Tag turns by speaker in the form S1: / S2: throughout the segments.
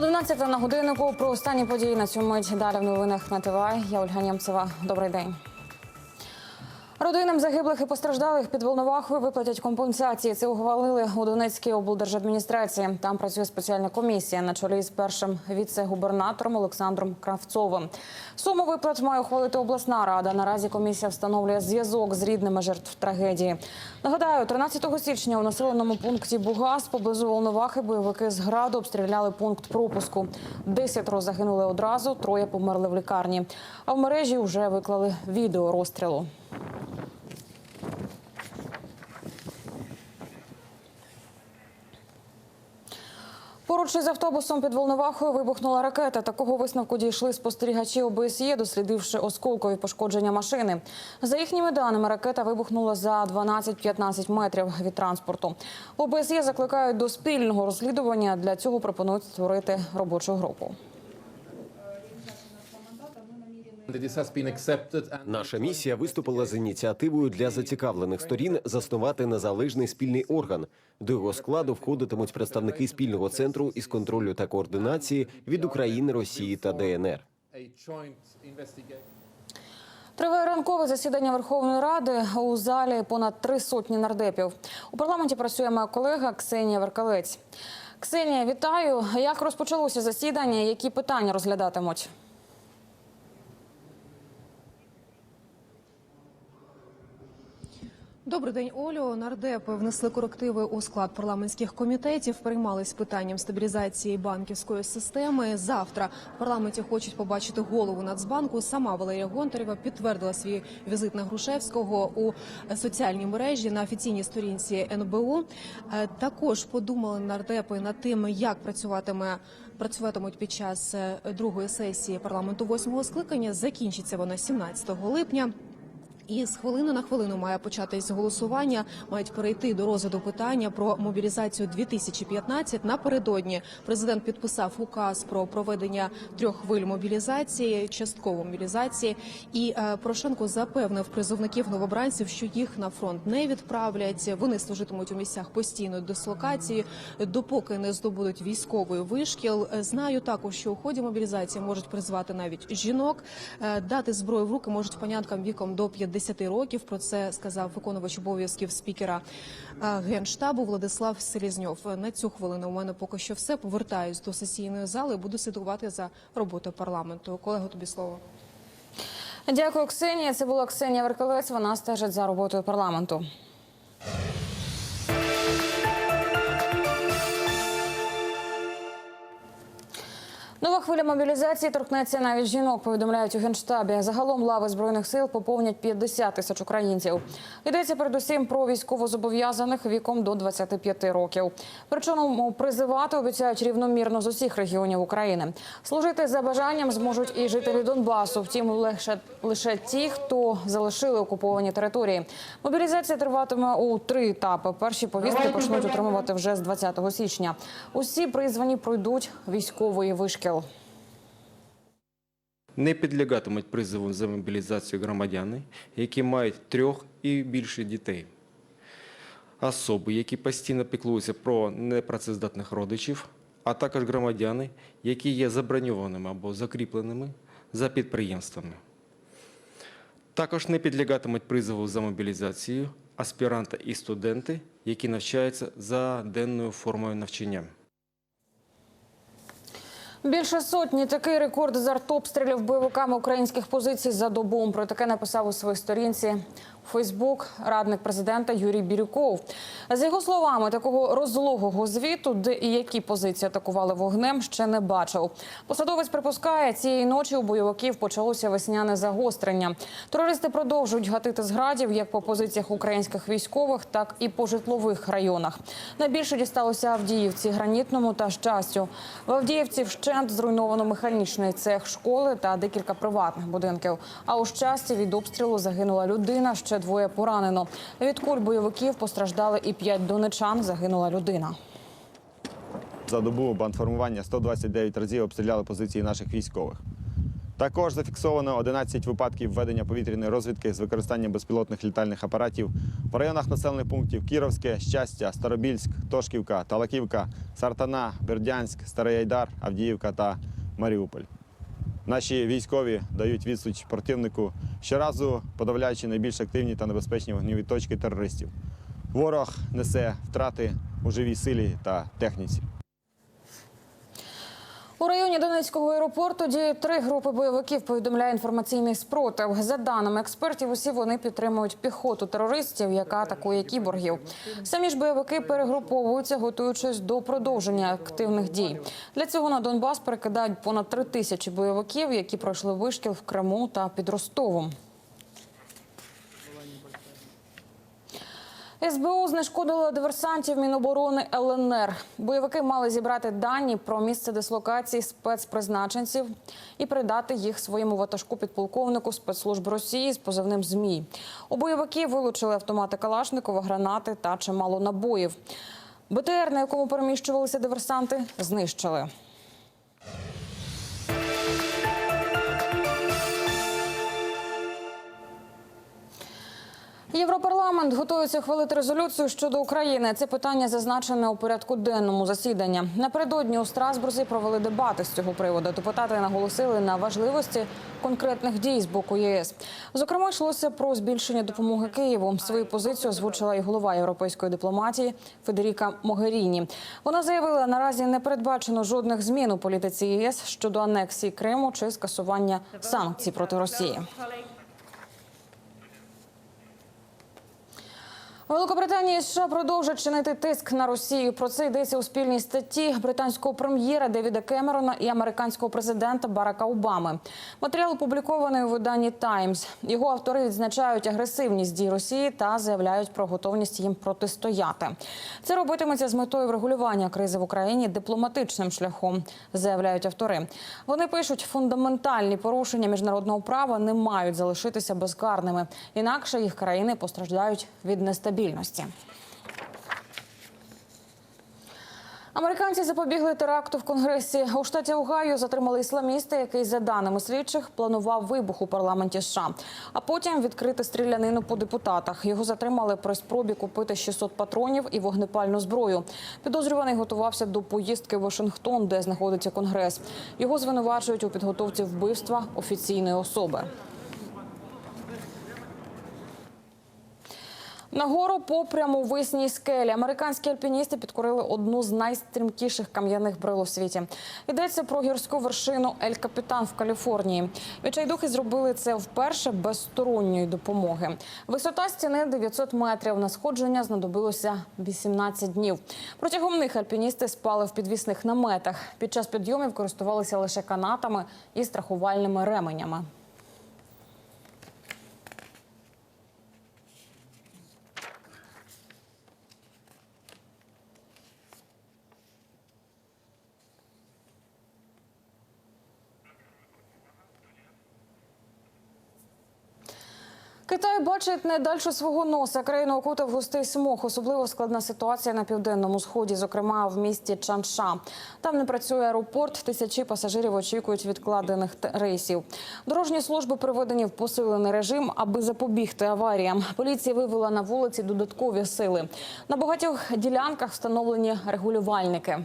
S1: 11 на годиннику про останні події на цьому мить. Далі в новинах на ТВ. Я Ольга Нємцева. Добрий день. Родинам загиблих і постраждалих під Волновахою виплатять компенсації. Це ухвалили у Донецькій облдержадміністрації. Там працює спеціальна комісія на чолі з першим віце-губернатором Олександром Кравцовим. Суму виплат має ухвалити обласна рада. Наразі комісія встановлює зв'язок з рідними жертв трагедії. Нагадаю, 13 січня у населеному пункті Бугас поблизу Волновахи бойовики з граду обстріляли пункт пропуску. Десятеро загинули одразу, троє померли в лікарні. А в мережі вже виклали відео розстрілу. Поруч із автобусом під Волновахою вибухнула ракета. Такого висновку дійшли спостерігачі ОБСЄ, дослідивши осколкові пошкодження машини. За їхніми даними, ракета вибухнула за 12-15 метрів від транспорту. ОБСЄ закликають до спільного розслідування. Для цього пропонують створити робочу групу.
S2: Наша місія виступила з ініціативою для зацікавлених сторін заснувати незалежний спільний орган. До його складу входитимуть представники спільного центру із контролю та координації від України, Росії та ДНР.
S1: Триває ранкове засідання Верховної Ради у залі понад три сотні нардепів. У парламенті працює моя колега Ксенія Веркалець. Ксенія, вітаю. Як розпочалося засідання? Які питання розглядатимуть?
S3: Добрий день, Олю. Нардепи внесли корективи у склад парламентських комітетів. Приймались питанням стабілізації банківської системи. Завтра в парламенті хочуть побачити голову Нацбанку. Сама Валерія Гонтарєва підтвердила свій візит на Грушевського у соціальній мережі на офіційній сторінці НБУ. Е, Також подумали нардепи над тим, як працюватиме. Працюватимуть під час е, другої сесії парламенту восьмого скликання. Закінчиться вона 17 липня. І з хвилини на хвилину має початись голосування. Мають перейти до розгляду питання про мобілізацію 2015. Напередодні президент підписав указ про проведення трьох хвиль мобілізації, частково мобілізації. І е, Порошенко запевнив призовників новобранців, що їх на фронт не відправлять. Вони служитимуть у місцях постійної дислокації, допоки не здобудуть військовий вишкіл. Знаю також, що у ході мобілізації можуть призвати навіть жінок. Е, Дати зброю в руки можуть паняткам віком до 50 років. Про це сказав виконувач обов'язків спікера е, генштабу Владислав Селізньов. На цю хвилину у мене поки що все. Повертаюсь до сесійної зали. Буду слідкувати за роботою парламенту. Колего, тобі слово.
S1: Дякую, Ксенія. Це була Ксенія Веркалець. Вона стежить за роботою парламенту. Нова хвиля мобілізації торкнеться навіть жінок. Повідомляють у генштабі. Загалом лави збройних сил поповнять 50 тисяч українців. Йдеться передусім про військовозобов'язаних віком до 25 років. Причому призивати обіцяють рівномірно з усіх регіонів України. Служити за бажанням зможуть і жителі Донбасу. Втім, лише лише ті, хто залишили окуповані території. Мобілізація триватиме у три етапи. Перші повістки почнуть отримувати вже з 20 січня. Усі призвані пройдуть військовий вишкіл.
S4: Не підлягатимуть призову за мобілізацію громадяни, які мають трьох і більше дітей. Особи, які постійно піклуються про непрацездатних родичів, а також громадяни, які є заброньованими або закріпленими за підприємствами. Також не підлягатимуть призову за мобілізацію аспіранти і студенти, які навчаються за денною формою навчання.
S1: Більше сотні такий рекорд з бойовиками українських позицій за добу. Про таке написав у своїй сторінці Фейсбук радник президента Юрій Бірюков. За його словами, такого розлогого звіту, де і які позиції атакували вогнем, ще не бачив. Посадовець припускає, цієї ночі у бойовиків почалося весняне загострення. Терористи продовжують гатити з градів як по позиціях українських військових, так і по житлових районах. Найбільше дісталося Авдіївці, гранітному та щастю. В Авдіївці вщент зруйновано механічний цех школи та декілька приватних будинків. А у щасті від обстрілу загинула людина, ще двоє поранено. Від куль бойовиків постраждали і п'ять донечан. Загинула людина.
S5: За добу бандформування 129 разів обстріляли позиції наших військових. Також зафіксовано 11 випадків введення повітряної розвідки з використанням безпілотних літальних апаратів в районах населених пунктів Кіровське, Щастя, Старобільськ, Тошківка, Талаківка, Сартана, Бердянськ, Старий Айдар, Авдіївка та Маріуполь. Наші військові дають відсуч противнику, щоразу подавляючи найбільш активні та небезпечні вогневі точки терористів. Ворог несе втрати у живій силі та техніці.
S1: Районі Донецького аеропорту діють три групи бойовиків. Повідомляє інформаційний спротив. За даними експертів, усі вони підтримують піхоту терористів, яка атакує кіборгів. Самі ж бойовики перегруповуються, готуючись до продовження активних дій. Для цього на Донбас перекидають понад три тисячі бойовиків, які пройшли вишкіл в Криму та під Ростовом. СБУ знешкодило диверсантів Міноборони ЛНР. Бойовики мали зібрати дані про місце дислокації спецпризначенців і передати їх своєму ватажку підполковнику спецслужб Росії з позивним ЗМІ. У бойовиків вилучили автомати Калашникова, гранати та чимало набоїв. БТР, на якому переміщувалися диверсанти, знищили. Європарламент готується ухвалити резолюцію щодо України. Це питання зазначене у порядку денному засідання. Напередодні у Страсбурзі провели дебати з цього приводу. Депутати наголосили на важливості конкретних дій з боку ЄС. Зокрема, йшлося про збільшення допомоги Києву. Свою позицію озвучила і голова європейської дипломатії Федеріка Могеріні. Вона заявила, наразі не передбачено жодних змін у політиці ЄС щодо анексії Криму чи скасування санкцій проти Росії. Великобританія і США продовжать чинити тиск на Росію. Про це йдеться у спільній статті британського прем'єра Девіда Кемерона і американського президента Барака Обами. Матеріал опублікований у виданні Таймс. Його автори відзначають агресивність дій Росії та заявляють про готовність їм протистояти. Це робитиметься з метою врегулювання кризи в Україні дипломатичним шляхом, заявляють автори. Вони пишуть, фундаментальні порушення міжнародного права не мають залишитися безкарними. Інакше їх країни постраждають від нестабільності. Американці запобігли теракту в конгресі. У штаті Огайо затримали ісламіста, який, за даними слідчих, планував вибух у парламенті США, а потім відкрити стрілянину по депутатах. Його затримали при спробі купити 600 патронів і вогнепальну зброю. Підозрюваний готувався до поїздки в Вашингтон, де знаходиться конгрес. Його звинувачують у підготовці вбивства офіційної особи. Нагору по прямовисній скелі американські альпіністи підкорили одну з найстрімкіших кам'яних брил у світі. Йдеться про гірську вершину Ель Капітан в Каліфорнії. Відчайдухи зробили це вперше без сторонньої допомоги. Висота стіни 900 метрів. На сходження знадобилося 18 днів. Протягом них альпіністи спали в підвісних наметах. Під час підйомів користувалися лише канатами і страхувальними ременями. Китай бачить не далі свого носа. Країну окутав густий смог. Особливо складна ситуація на південному сході, зокрема в місті Чанша. Там не працює аеропорт. Тисячі пасажирів очікують відкладених рейсів. Дорожні служби приведені в посилений режим, аби запобігти аваріям. Поліція вивела на вулиці додаткові сили. На багатьох ділянках встановлені регулювальники.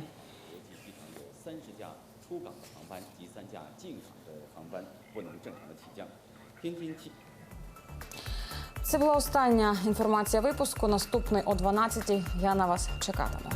S1: Це була остання інформація випуску. Наступний о 12 Я на вас чекатиму.